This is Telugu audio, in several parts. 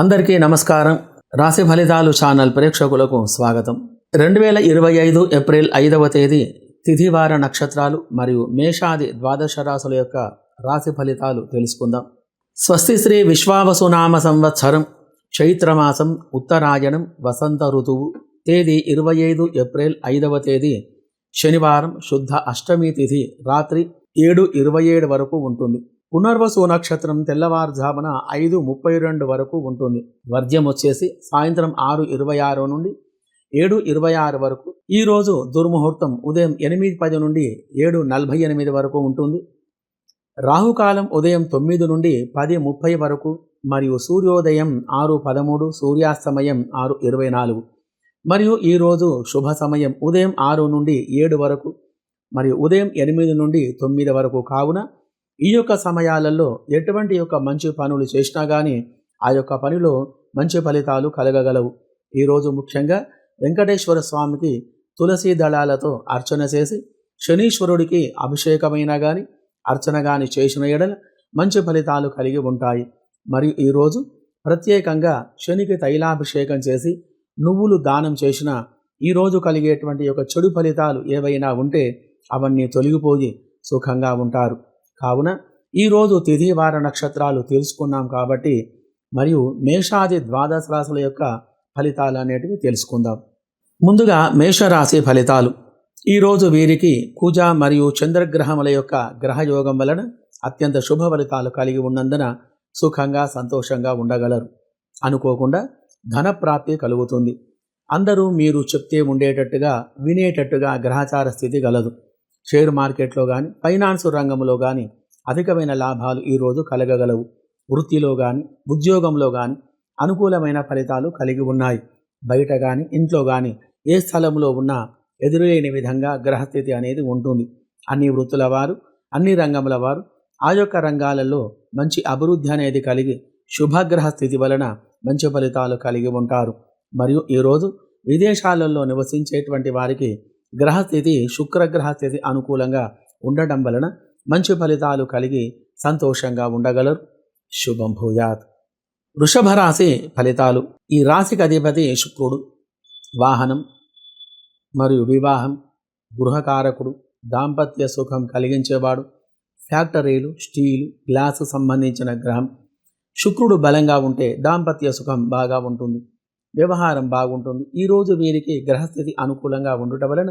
అందరికీ నమస్కారం. రాశి ఫలితాలు ఛానల్ ప్రేక్షకులకు స్వాగతం. రెండు వేల ఇరవై ఐదు ఏప్రిల్ ఐదవ తేదీ తిథివార నక్షత్రాలు మరియు మేషాది ద్వాదశ రాశుల యొక్క రాశి ఫలితాలు తెలుసుకుందాం. స్వస్తి శ్రీ విశ్వావసునామ సంవత్సరం చైత్రమాసం ఉత్తరాయణం వసంత ఋతువు తేదీ ఇరవై ఐదు ఏప్రిల్ ఐదవ తేదీ శనివారం శుద్ధ అష్టమి తిథి రాత్రి ఏడు ఇరవై ఏడు వరకు ఉంటుంది. పునర్వసు నక్షత్రం తెల్లవారుజామున ఐదు ముప్పై రెండు వరకు ఉంటుంది. వర్జ్యం వచ్చేసి సాయంత్రం ఆరు ఇరవై ఆరు నుండి ఏడు ఇరవై ఆరు వరకు. ఈ రోజు దుర్ముహూర్తం ఉదయం ఎనిమిది పది నుండి ఏడు నలభై ఎనిమిది వరకు ఉంటుంది. రాహుకాలం ఉదయం తొమ్మిది నుండి పది ముప్పై వరకు మరియు సూర్యోదయం ఆరు పదమూడు సూర్యాస్తమయం ఆరు ఇరవై నాలుగు. మరియు ఈరోజు శుభ సమయం ఉదయం ఆరు నుండి ఏడు వరకు మరియు ఉదయం ఎనిమిది నుండి తొమ్మిది వరకు కావున ఈ యొక్క సమయాలలో ఎటువంటి యొక్క మంచి పనులు చేసినా కానీ ఆ యొక్క పనిలో మంచి ఫలితాలు కలగగలవు. ఈరోజు ముఖ్యంగా వెంకటేశ్వర స్వామికి తులసి దళాలతో అర్చన చేసి శనీశ్వరుడికి అభిషేకమైనా కానీ అర్చన కానీ చేసిన ఎడల మంచి ఫలితాలు కలిగి ఉంటాయి. మరియు ఈరోజు ప్రత్యేకంగా శనికి తైలాభిషేకం చేసి నువ్వులు దానం చేసిన ఈరోజు కలిగేటువంటి యొక్క చెడు ఫలితాలు ఏవైనా ఉంటే అవన్నీ తొలగిపోయి సుఖంగా ఉంటారు. కావున ఈరోజు తిథి వార నక్షత్రాలు తెలుసుకున్నాం కాబట్టి మరియు మేషాది ద్వాదశ రాశుల యొక్క ఫలితాలు అనేటివి తెలుసుకుందాం. ముందుగా మేషరాశి ఫలితాలు. ఈరోజు వీరికి కుజ మరియు చంద్రగ్రహముల యొక్క గ్రహయోగం వలన అత్యంత శుభ ఫలితాలు కలిగి ఉన్నందున సుఖంగా సంతోషంగా ఉండగలరు. అనుకోకుండా ధనప్రాప్తి కలుగుతుంది. అందరూ మీరు చెప్తే ఉండేటట్టుగా వినేటట్టుగా గ్రహచార స్థితి గలదు. షేర్ మార్కెట్లో కానీ ఫైనాన్స్ రంగంలో కానీ అధికమైన లాభాలు ఈరోజు కలగగలవు. వృత్తిలో కానీ ఉద్యోగంలో కానీ అనుకూలమైన ఫలితాలు కలిగి ఉన్నాయి. బయట కానీ ఇంట్లో కానీ ఏ స్థలంలో ఉన్నా ఎదురులేని విధంగా గ్రహస్థితి అనేది ఉంటుంది. అన్ని వృత్తుల వారు అన్ని రంగముల వారు ఆ యొక్క రంగాలలో మంచి అభివృద్ధి అనేది కలిగి శుభగ్రహ స్థితి వలన మంచి ఫలితాలు కలిగి ఉంటారు. మరియు ఈరోజు విదేశాలలో నివసించేటువంటి వారికి గ్రహస్థితి శుక్రగ్రహస్థితి అనుకూలంగా ఉండటం వలన మంచి ఫలితాలు కలిగి సంతోషంగా ఉండగలరు. శుభం భూయాత్. వృషభ రాశి ఫలితాలు. ఈ రాశికి అధిపతి శుక్రుడు. వాహనం మరియు వివాహం. గృహకారకుడు. దాంపత్య సుఖం కలిగించేవాడు. ఫ్యాక్టరీలు స్టీలు గ్లాసు సంబంధించిన గ్రహం. శుక్రుడు బలంగా ఉంటే దాంపత్య సుఖం బాగా ఉంటుంది. వ్యవహారం బాగుంటుంది. ఈరోజు వీరికి గ్రహస్థితి అనుకూలంగా ఉండుట వలన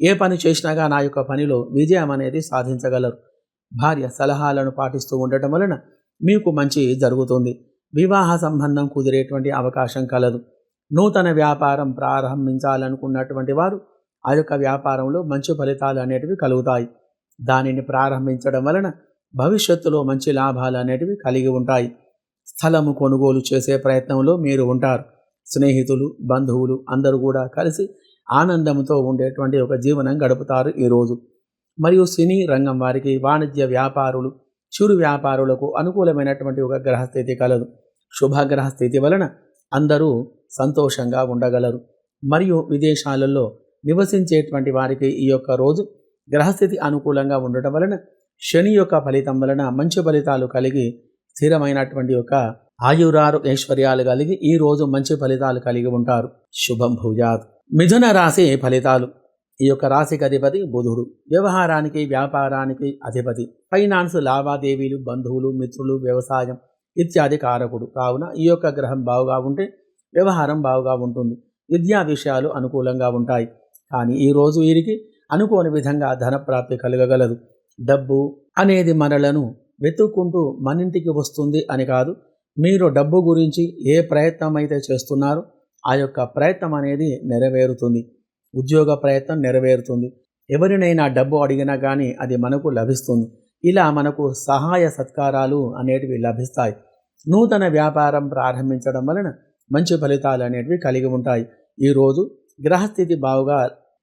ఏ పని చేసినాగా నా యొక్క పనిలో విజయం అనేది సాధించగలరు. భార్య సలహాలను పాటిస్తూ ఉండటం వలన మీకు మంచి జరుగుతుంది. వివాహ సంబంధం కుదిరేటువంటి అవకాశం కలదు. నూతన వ్యాపారం ప్రారంభించాలనుకున్నటువంటి వారు ఆ యొక్క వ్యాపారంలో మంచి ఫలితాలు అనేటివి కలుగుతాయి. దానిని ప్రారంభించడం వలన భవిష్యత్తులో మంచి లాభాలు అనేటివి కలిగి ఉంటాయి. స్థలము కొనుగోలు చేసే ప్రయత్నంలో మీరు ఉంటారు. స్నేహితులు బంధువులు అందరూ కూడా కలిసి ఆనందంతో ఉండేటువంటి ఒక జీవనం గడుపుతారు ఈరోజు మరియు సినీ రంగం వారికి వాణిజ్య వ్యాపారులు చిరు వ్యాపారులకు అనుకూలమైనటువంటి ఒక గ్రహస్థితి కలదు. శుభగ్రహ స్థితి వలన అందరూ సంతోషంగా ఉండగలరు. మరియు విదేశాలలో నివసించేటువంటి వారికి ఈ యొక్క రోజు గ్రహస్థితి అనుకూలంగా ఉండటం వలన శని యొక్క ఫలితం వలన మంచి ఫలితాలు కలిగి స్థిరమైనటువంటి యొక్క ఆయురారు ఐశ్వర్యాలు కలిగి ఈ రోజు మంచి ఫలితాలు కలిగి ఉంటారు. శుభం భూజాత్. మిథున రాశి ఫలితాలు. ఈ యొక్క రాశికి అధిపతి బుధుడు. వ్యవహారానికి వ్యాపారానికి అధిపతి. ఫైనాన్స్ లావాదేవీలు బంధువులు మిత్రులు వ్యవసాయం ఇత్యాది కారకుడు. కావున ఈ యొక్క గ్రహం బాగుగా ఉంటే వ్యవహారం బాగుగా ఉంటుంది. విద్యా విషయాలు అనుకూలంగా ఉంటాయి. కానీ ఈరోజు వీరికి అనుకోని విధంగా ధనప్రాప్తి కలగగలదు. డబ్బు అనేది మనలను వెతుక్కుంటూ మనింటికి వస్తుంది అని కాదు మీరు డబ్బు గురించి ఏ ప్రయత్నం అయితే చేస్తున్నారో ఆ యొక్క ప్రయత్నం అనేది నెరవేరుతుంది. ఉద్యోగ ప్రయత్నం నెరవేరుతుంది. ఎవరినైనా డబ్బు అడిగినా కానీ అది మనకు లభిస్తుంది. ఇలా మనకు సహాయ సత్కారాలు అనేటివి లభిస్తాయి. నూతన వ్యాపారం ప్రారంభించడం వలన మంచి ఫలితాలు అనేటివి కలిగి ఉంటాయి. ఈరోజు గ్రహస్థితి బావుగా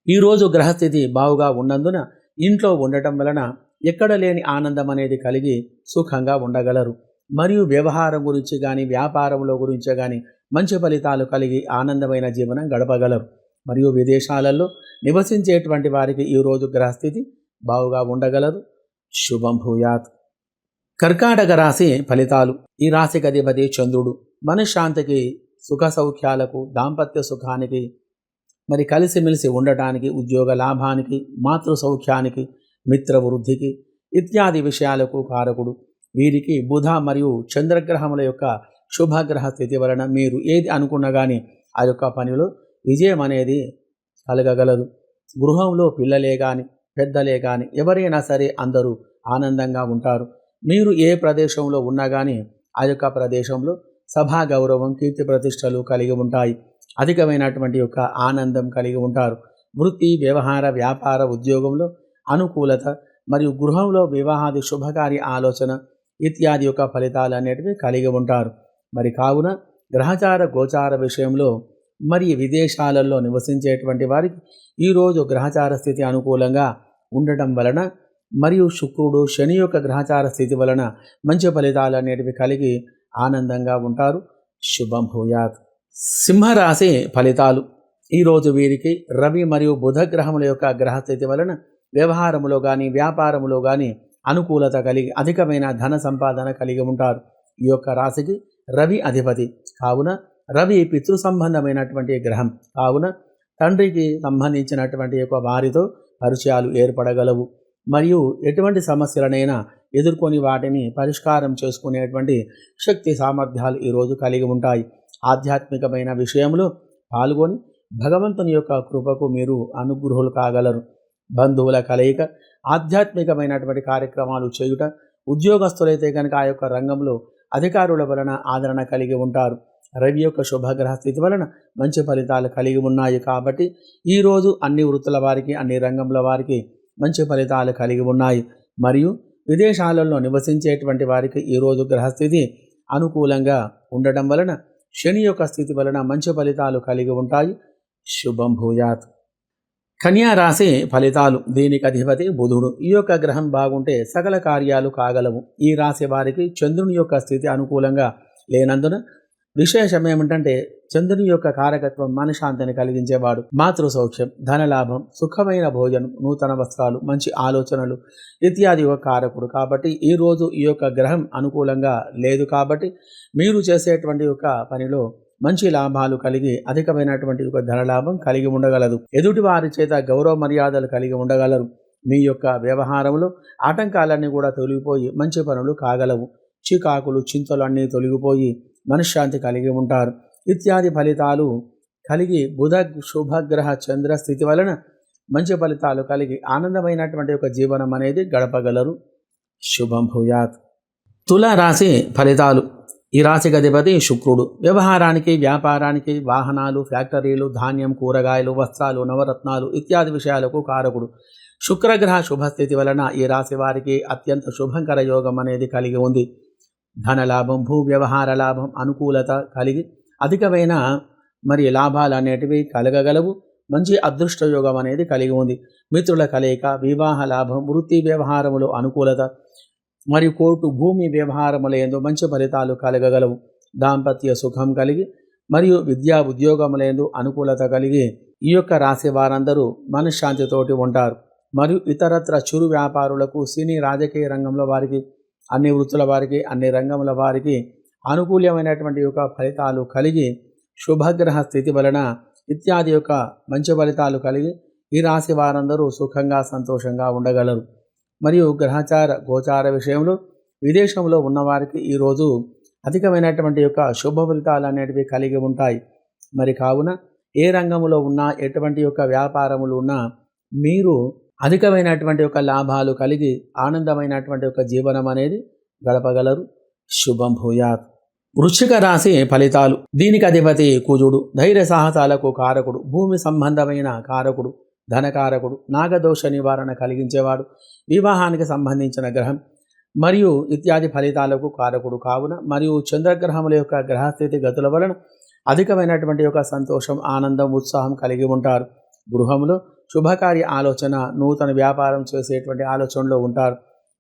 ఈరోజు గ్రహస్థితి బావుగా ఉన్నందున ఇంట్లో ఉండటం వలన ఎక్కడ లేని ఆనందం అనేది కలిగి సుఖంగా ఉండగలరు. మరియు వ్యవహారం గురించి కానీ వ్యాపారంలో గురించి కానీ మంచి ఫలితాలు కలిగి ఆనందమైన జీవనం గడపగలరు. మరియు విదేశాలలో నివసించేటువంటి వారికి ఈరోజు గ్రహస్థితి బావుగా ఉండగలదు. శుభం భూయాత్. కర్కాటక రాశి ఫలితాలు. ఈ రాశికి అధిపతి చంద్రుడు. మనశ్శాంతికి సుఖ సౌఖ్యాలకు దాంపత్య సుఖానికి మరి కలిసిమెలిసి ఉండటానికి ఉద్యోగ లాభానికి మాతృ సౌఖ్యానికి మిత్ర వృద్ధికి ఇత్యాది విషయాలకు కారకుడు. వీరికి బుధ మరియు చంద్రగ్రహముల యొక్క శుభగ్రహ స్థితి వలన మీరు ఏది అనుకున్నా కానీ ఆ యొక్క పనిలో విజయం అనేది కలగగలదు. గృహంలో పిల్లలే కానీ పెద్దలే కానీ ఎవరైనా సరే అందరూ ఆనందంగా ఉంటారు. మీరు ఏ ప్రదేశంలో ఉన్నా కానీ ఆ యొక్క ప్రదేశంలో సభా గౌరవం కీర్తి ప్రతిష్టలు కలిగి ఉంటాయి. అధికమైనటువంటి యొక్క ఆనందం కలిగి ఉంటారు. వృత్తి వ్యవహార వ్యాపార ఉద్యోగంలో అనుకూలత మరియు గృహంలో వివాహాది శుభకార్య ఆలోచన ఇత్యాది యొక్క ఫలితాలు అనేటివి కలిగి ఉంటారు. మరి కావున గ్రహచార గోచార విషయంలో మరి విదేశాలలో నివసించేటువంటి వారికి ఈరోజు గ్రహచార స్థితి అనుకూలంగా ఉండటం వలన మరియు శుక్రుడు శని యొక్క గ్రహచార స్థితి వలన మంచి ఫలితాలు అనేటివి కలిగి ఆనందంగా ఉంటారు. శుభం భూయాత్. సింహరాశి ఫలితాలు. ఈరోజు వీరికి రవి మరియు బుధ గ్రహముల యొక్క గ్రహస్థితి వలన వ్యవహారములో కానీ వ్యాపారములో కానీ అనుకూలత కలిగి అధికమైన ధన సంపాదన కలిగి ఉంటారు. ఈ యొక్క రాశికి రవి అధిపతి. కావున రవి పితృ సంబంధమైనటువంటి గ్రహం. కావున తండ్రికి సంబంధించినటువంటి యొక్క వారితో పరిచయాలు ఏర్పడగలవు. మరియు ఎటువంటి సమస్యలనైనా ఎదుర్కొని వాటిని పరిష్కారం చేసుకునేటువంటి శక్తి సామర్థ్యాలు ఈరోజు కలిగి ఉంటాయి. ఆధ్యాత్మికమైన విషయంలో పాల్గొని భగవంతుని యొక్క కృపకు మీరు అనుగ్రహులు కాగలరు. బంధువుల కలయిక ఆధ్యాత్మికమైనటువంటి కార్యక్రమాలు చేయుట ఉద్యోగస్తులైతే కనుక ఆ యొక్క రంగంలో అధికారుల వలన ఆదరణ కలిగి ఉంటారు. రవి యొక్క శుభగ్రహ స్థితి వలన మంచి ఫలితాలు కలిగి ఉన్నాయి కాబట్టి ఈరోజు అన్ని వృత్తుల వారికి అన్ని రంగంల వారికి మంచి ఫలితాలు కలిగి ఉన్నాయి. మరియు విదేశాలలో నివసించేటువంటి వారికి ఈరోజు గ్రహస్థితి అనుకూలంగా ఉండడం వలన శని యొక్క స్థితి వలన మంచి ఫలితాలు కలిగి ఉంటాయి. శుభం భూయాత్. కన్యా రాశి ఫలితాలు. దీనికి అధిపతి? బుధుడు. ఈ యొక్క గ్రహం బాగుంటే సకల కార్యాలు కాగలవు. ఈ రాశి వారికి చంద్రుని యొక్క స్థితి అనుకూలంగా లేనందున విశేషం ఏమిటంటే చంద్రుని యొక్క కారకత్వం మనశాంతిని కలిగించేవాడు. మాతృ సౌఖ్యం ధనలాభం సుఖమైన భోజనం నూతన వస్త్రాలు మంచి ఆలోచనలు ఇత్యాది ఒక కారకుడు. కాబట్టి ఈ రోజు ఈ యొక్క గ్రహం అనుకూలంగా లేదు కాబట్టి మీరు చేసేటువంటి యొక్క పనిలో మంచి లాభాలు కలిగి అధికమైనటువంటి ఒక ధనలాభం కలిగి ఉండగలదు ఎదుటి వారి చేత గౌరవ మర్యాదలు కలిగి ఉండగలరు. మీ యొక్క వ్యవహారంలో ఆటంకాలన్నీ కూడా తొలగిపోయి మంచి పనులు కాగలవు. చికాకులు చింతలు అన్నీ తొలగిపోయి మనశ్శాంతి కలిగి ఉంటారు. ఇత్యాది ఫలితాలు కలిగి బుధ శుభగ్రహ చంద్ర స్థితి వలన మంచి ఫలితాలు కలిగి ఆనందమైనటువంటి ఒక జీవనం అనేది గడపగలరు. శుభం భూయాత్. తుల రాశి ఫలితాలు. ఈ రాశికి అధిపతి శుక్రుడు. వ్యవహారానికి వ్యాపారానికి వాహనాలు ఫ్యాక్టరీలు ధాన్యం కూరగాయలు వస్త్రాలు నవరత్నాలు ఇత్యాది విషయాలకు కారకుడు. శుక్రగ్రహ శుభస్థితి వలన ఈ రాశి వారికి అత్యంత శుభంకర యోగం అనేది కలిగి ఉంది. ధనలాభం భూ వ్యవహార లాభం అనుకూలత కలిగి అధికమైన మరి లాభాలు అనేటివి కలగగలవు. మంచి అదృష్ట యోగం అనేది కలిగి ఉంది. మిత్రుల కలయిక వివాహ లాభం వృత్తి వ్యవహారములు అనుకూలత మరియు కోర్టు భూమి వ్యవహారములందు మంచి ఫలితాలు కలగగలవు. దాంపత్య సుఖం కలిగి మరియు విద్యా ఉద్యోగములందు అనుకూలత కలిగి ఈ యొక్క రాశి వారందరూ మనశ్శాంతితోటి ఉంటారు. మరియు ఇతరత్ర చిరు వ్యాపారులకు సినీ రాజకీయ రంగంలో వారికి అన్ని వృత్తుల వారికి అన్ని రంగముల వారికి అనుకూలమైనటువంటి యొక్క ఫలితాలు కలిగి శుభగ్రహ స్థితి వలన ఇత్యాది యొక్క మంచి ఫలితాలు కలిగి ఈ రాశి వారందరూ సుఖంగా సంతోషంగా ఉండగలరు. మరియు గ్రహచార గోచార విషయంలో విదేశంలో ఉన్నవారికి ఈరోజు అధికమైనటువంటి యొక్క శుభ ఫలితాలు అనేటివి కలిగి ఉంటాయి. మరి కావున ఏ రంగంలో ఉన్నా ఎటువంటి యొక్క వ్యాపారములు ఉన్నా మీరు అధికమైనటువంటి యొక్క లాభాలు కలిగి ఆనందమైనటువంటి యొక్క జీవనం అనేది గడపగలరు. శుభం భూయాత్. వృశ్చిక రాశి ఫలితాలు. దీనికి అధిపతి కుజుడు ధైర్య సాహసాలకు కారకుడు భూమి సంబంధమైన కారకుడు ధనకారకుడు నాగదోష నివారణ కలిగించేవాడు వివాహానికి సంబంధించిన గ్రహం మరియు ఇత్యాది ఫలితాలకు కారకుడు కావున మరియు చంద్రగ్రహముల యొక్క గ్రహస్థితి గతుల వలన అధికమైనటువంటి యొక్క సంతోషం ఆనందం ఉత్సాహం కలిగి ఉంటారు. గృహంలో శుభకార్య ఆలోచన నూతన వ్యాపారం చేసేటువంటి ఆలోచనలో ఉంటారు.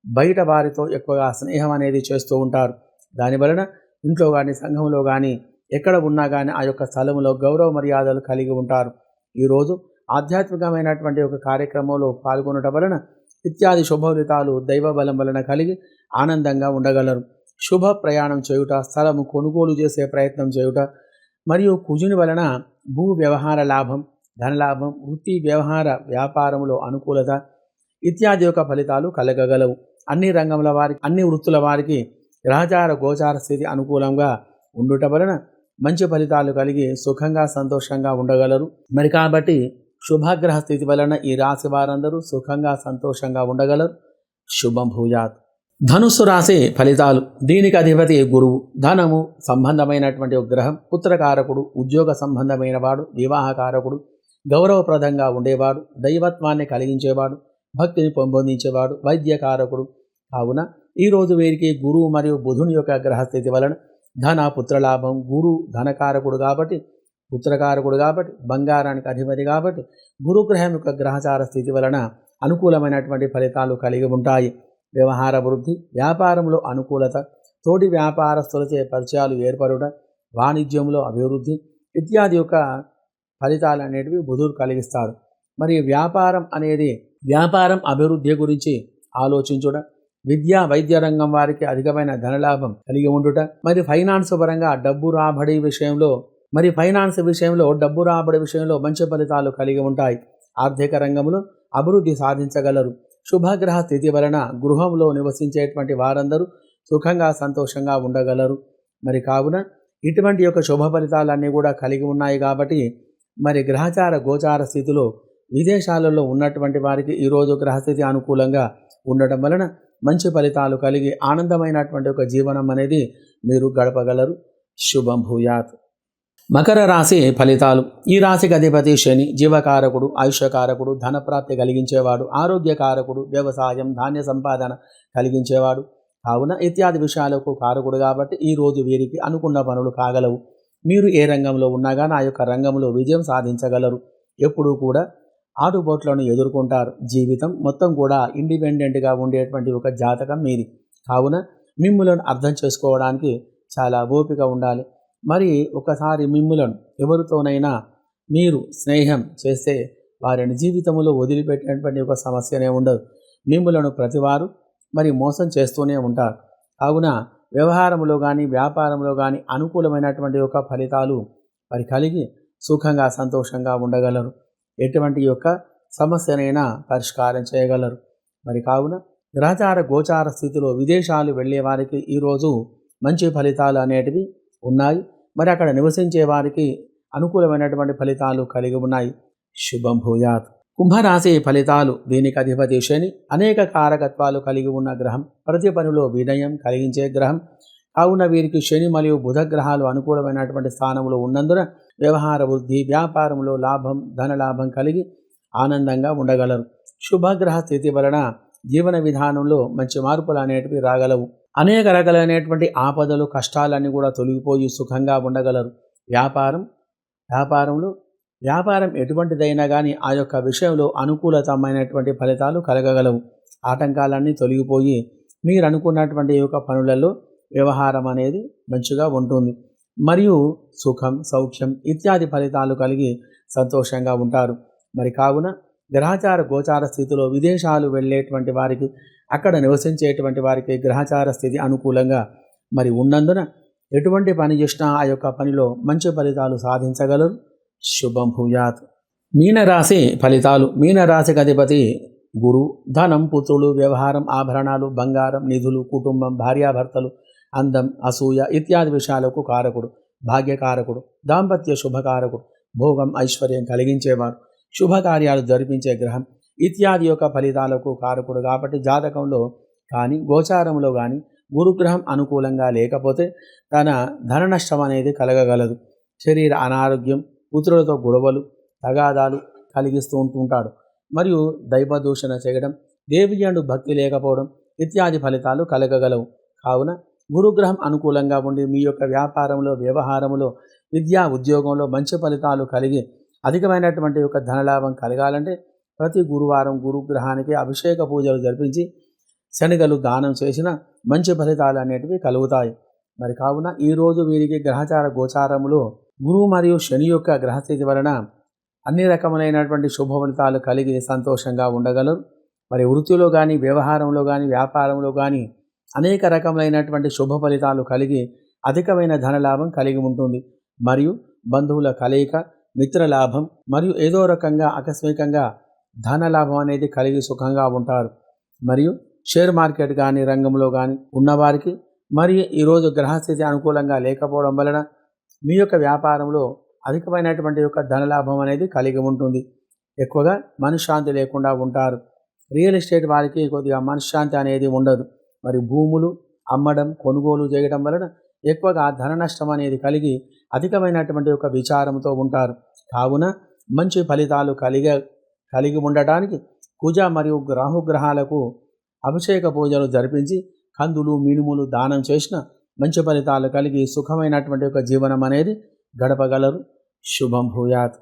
బయట వారితో ఎక్కువగా స్నేహం అనేది చేస్తూ ఉంటారు. దాని వలన ఇంట్లో కానీ సంఘంలో కానీ ఎక్కడ ఉన్నా కానీ ఆ యొక్క స్థలంలో గౌరవ మర్యాదలు కలిగి ఉంటారు. ఈరోజు ఆధ్యాత్మికమైనటువంటి ఒక కార్యక్రమంలో పాల్గొనటం వలన ఇత్యాది శుభఫలితాలు దైవ బలం వలన కలిగి ఆనందంగా ఉండగలరు. శుభ ప్రయాణం చేయుట స్థలము కొనుగోలు చేసే ప్రయత్నం చేయుట మరియు కుజుని వలన భూ వ్యవహార లాభం ధనలాభం వృత్తి వ్యవహార వ్యాపారంలో అనుకూలత ఇత్యాది యొక్క ఫలితాలు కలగగలవు. అన్ని రంగముల వారికి అన్ని వృత్తుల వారికి గ్రహచార గోచార స్థితి అనుకూలంగా ఉండుట వలన మంచి ఫలితాలు కలిగి సుఖంగా సంతోషంగా ఉండగలరు. మరి కాబట్టి శుభగ్రహ స్థితి వలన ఈ రాశి వారందరూ సుఖంగా సంతోషంగా ఉండగలరు. శుభం భూజాత్ ధనుస్సు రాశి ఫలితాలు. దీనికి అధిపతి గురువు. ధనము సంబంధమైనటువంటి ఒక గ్రహం. పుత్రకారకుడు ఉద్యోగ సంబంధమైన వాడు వివాహకారకుడు గౌరవప్రదంగా ఉండేవాడు దైవత్వాన్ని కలిగించేవాడు భక్తిని పెంపొందించేవాడు వైద్యకారకుడు. కావున ఈరోజు వీరికి గురువు మరియు బుధుని యొక్క గ్రహస్థితి వలన ధన పుత్రలాభం గురు ధనకారకుడు కాబట్టి పుత్రకారకుడు కాబట్టి బంగారానికి అధిపతి కాబట్టి గురుగ్రహం యొక్క గ్రహచార స్థితి వలన అనుకూలమైనటువంటి ఫలితాలు కలిగి ఉంటాయి. వ్యవహార వృద్ధి వ్యాపారంలో అనుకూలత తోటి వ్యాపారస్తులచే పరిచయాలు ఏర్పడుట వాణిజ్యంలో అభివృద్ధి ఇత్యాది యొక్క ఫలితాలు అనేటివి బుధుడు కలిగిస్తారు మరి వ్యాపారం అనేది వ్యాపారం అభివృద్ధి గురించి ఆలోచించుట విద్యా వైద్య రంగం వారికి అధికమైన ధనలాభం కలిగి ఉండుట మరి ఫైనాన్స్ పరంగా డబ్బు రాబడి విషయంలో మరి ఫైనాన్స్ విషయంలో డబ్బు రాబడి విషయంలో మంచి ఫలితాలు కలిగి ఉంటాయి. ఆర్థిక రంగంలో అభివృద్ధి సాధించగలరు. శుభగ్రహ స్థితి వలన గృహంలో నివసించేటువంటి వారందరూ సుఖంగా సంతోషంగా ఉండగలరు. మరి కావున ఇటువంటి యొక్క శుభ ఫలితాలన్నీ కూడా కలిగి ఉన్నాయి కాబట్టి మరి గ్రహచార గోచార స్థితిలో విదేశాలలో ఉన్నటువంటి వారికి ఈరోజు గ్రహస్థితి అనుకూలంగా ఉండటం వలన మంచి ఫలితాలు కలిగి ఆనందమైనటువంటి ఒక జీవనం అనేది మీరు గడపగలరు. శుభం భూయాత్. మకర రాశి ఫలితాలు. ఈ రాశికి అధిపతి శని జీవకారకుడు ఆయుష్యకారకుడు ధనప్రాప్తి కలిగించేవాడు ఆరోగ్యకారకుడు వ్యవసాయం ధాన్య సంపాదన కలిగించేవాడు. కావున ఇత్యాది విషయాలకు కారకుడు కాబట్టి ఈ రోజు వీరికి అనుకున్న పనులు కాగలవు. మీరు ఏ రంగంలో ఉన్నాగా నా యొక్క రంగంలో విజయం సాధించగలరు. ఎప్పుడూ కూడా ఆటుపోట్లను ఎదుర్కొంటారు. జీవితం మొత్తం కూడా ఇండిపెండెంట్గా ఉండేటువంటి ఒక జాతకం మీది. కావున మిమ్ములను అర్థం చేసుకోవడానికి చాలా ఓపిక ఉండాలి. మరి ఒకసారి మిమ్ములను ఎవరితోనైనా మీరు స్నేహం చేస్తే వారిని జీవితంలో వదిలిపెట్టినటువంటి ఒక సమస్యనే ఉండదు. మిమ్ములను ప్రతివారు మరి మోసం చేస్తూనే ఉంటారు. కావున వ్యవహారంలో కానీ వ్యాపారంలో కానీ అనుకూలమైనటువంటి ఒక ఫలితాలు మరి కలిగి సుఖంగా సంతోషంగా ఉండగలరు. ఎటువంటి యొక్క సమస్యనైనా పరిష్కారం చేయగలరు. మరి కావున గ్రహచార గోచార స్థితిలో విదేశాలు వెళ్ళే వారికి ఈరోజు మంచి ఫలితాలు అనేటివి ఉన్నాయి. మరి అక్కడ నివసించే వారికి అనుకూలమైనటువంటి ఫలితాలు కలిగి ఉన్నాయి. శుభం భూయాత్. కుంభరాశి ఫలితాలు దీనికి అధిపతి శని. అనేక కారకత్వాలు కలిగి ఉన్న గ్రహం. ప్రతి పనిలో వినయం కలిగించే గ్రహం. కావున వీరికి శని మరియు బుధ గ్రహాలు అనుకూలమైనటువంటి స్థానంలో ఉన్నందున వ్యవహార వృద్ధి వ్యాపారంలో లాభం ధన లాభం కలిగి ఆనందంగా ఉండగలరు. శుభగ్రహ స్థితి వలన జీవన విధానంలో మంచి మార్పులు అనేటివి రాగలవు. అనేక రకాలైనటువంటి ఆపదలు కష్టాలన్నీ కూడా తొలగిపోయి సుఖంగా ఉండగలరు. వ్యాపారం వ్యాపారంలో వ్యాపారం ఎటువంటిదైనా కానీ ఆ యొక్క విషయంలో అనుకూలతమైనటువంటి ఫలితాలు కలగగలవు. ఆటంకాలన్నీ తొలగిపోయి మీరు అనుకున్నటువంటి యొక్క పనులలో వ్యవహారం అనేది మంచిగా ఉంటుంది. మరియు సుఖం సౌఖ్యం ఇత్యాది ఫలితాలు కలిగి సంతోషంగా ఉంటారు. మరి కావున గ్రహచార గోచార స్థితిలో విదేశాలు వెళ్ళేటువంటి వారికి అక్కడ నివసించేటువంటి వారికి గ్రహచార స్థితి అనుకూలంగా మరి ఉన్నందున ఎటువంటి పని చేసినా ఆ యొక్క పనిలో మంచి ఫలితాలు సాధించగలరు. శుభం భూయాత్. మీనరాశి ఫలితాలు. మీనరాశికి అధిపతి గురు. ధనం పుత్రులు వ్యవహారం ఆభరణాలు బంగారం నిధులు కుటుంబం భార్యాభర్తలు అందం అసూయ ఇత్యాది విషయాలకు కారకుడు భాగ్యకారకుడు దాంపత్య శుభకారకుడు భోగం ఐశ్వర్యం కలిగించేవారు. శుభకార్యాలు జరిపించే గ్రహం ఇత్యాది యొక్క ఫలితాలకు కారకుడు కాబట్టి జాతకంలో కానీ గోచారంలో కానీ గురుగ్రహం అనుకూలంగా లేకపోతే తన ధన నష్టం అనేది కలగగలదు. శరీర అనారోగ్యం పుత్రులతో గొడవలు తగాదాలు కలిగిస్తూ ఉంటుంటాడు మరియు దైవదూషణ చేయడం దేవియండు భక్తి లేకపోవడం ఇత్యాది ఫలితాలు కలగగలవు. కావున గురుగ్రహం అనుకూలంగా ఉండి మీ యొక్క వ్యాపారంలో వ్యవహారంలో విద్యా ఉద్యోగంలో మంచి ఫలితాలు కలిగి అధికమైనటువంటి యొక్క ధనలాభం కలగాలంటే ప్రతి గురువారం గురుగ్రహానికి అభిషేక పూజలు జరిపించి శనగలు దానం చేసిన మంచి ఫలితాలు అనేటివి కలుగుతాయి. మరి కావున ఈరోజు వీరికి గ్రహచార గోచారములో గురువు మరియు శని యొక్క గ్రహస్థితి వలన అన్ని రకములైనటువంటి శుభ ఫలితాలు కలిగి సంతోషంగా ఉండగలరు. మరి వృత్తిలో కానీ వ్యవహారంలో కానీ వ్యాపారంలో కానీ అనేక రకములైనటువంటి శుభ ఫలితాలు కలిగి అధికమైన ధనలాభం కలిగి ఉంటుంది. మరియు బంధువుల కలయిక మిత్రలాభం మరియు ఏదో రకంగా ఆకస్మికంగా ధనలాభం అనేది కలిగి సుఖంగా ఉంటారు. మరియు షేర్ మార్కెట్ కానీ రంగంలో కానీ ఉన్నవారికి మరియు ఈరోజు గ్రహస్థితి అనుకూలంగా లేకపోవడం వలన మీ యొక్క వ్యాపారంలో అధికమైనటువంటి యొక్క ధనలాభం అనేది కలిగి ఉంటుంది. ఎక్కువగా మనశ్శాంతి లేకుండా ఉంటారు. రియల్ ఎస్టేట్ వారికి కొద్దిగా మనశ్శాంతి అనేది ఉండదు. మరి భూములు అమ్మడం కొనుగోలు చేయడం వలన ఎక్కువగా ధన నష్టం అనేది కలిగి అధికమైనటువంటి ఒక విచారంతో ఉంటారు. కావున మంచి ఫలితాలు కలిగ కలిగి ఉండటానికి కుజ మరియు రాహుగ్రహాలకు అభిషేక పూజలు జరిపించి కందులు మినుములు దానం చేసిన మంచి ఫలితాలు కలిగి సుఖమైనటువంటి ఒక జీవనం అనేది గడపగలరు. శుభం భూయాత్.